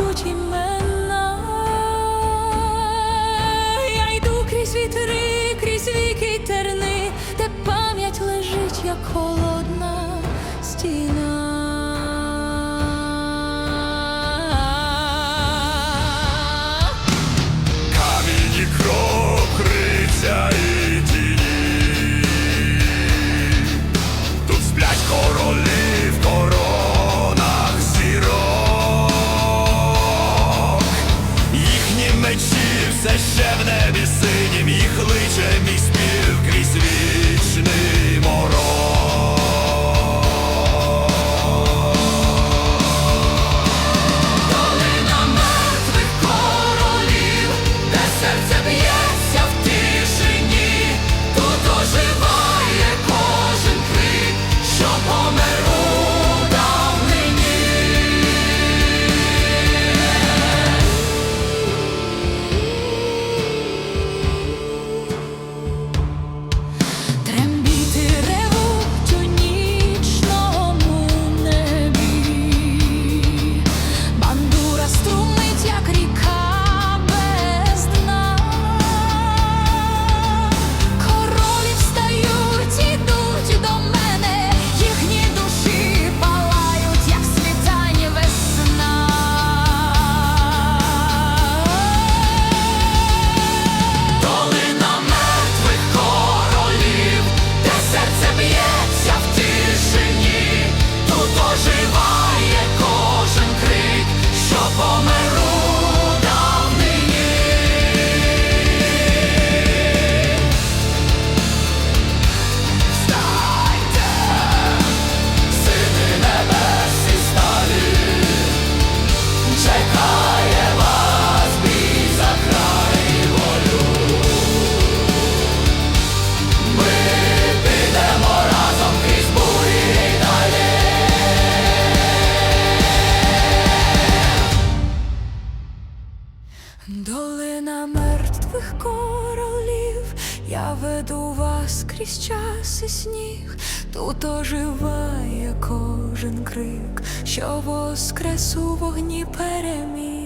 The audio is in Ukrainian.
кричуть імена, я йду крізь вітри, крізь віки терни, де пам'ять лежить, як холод. Вночі все ще в небі синім їх личе мій спів крізь вічний мороз. Долина мертвих королів, де серце б'є. Долина мертвих королів, я веду вас крізь час і сніг, тут оживає кожен крик, що воскрес у вогні переміг.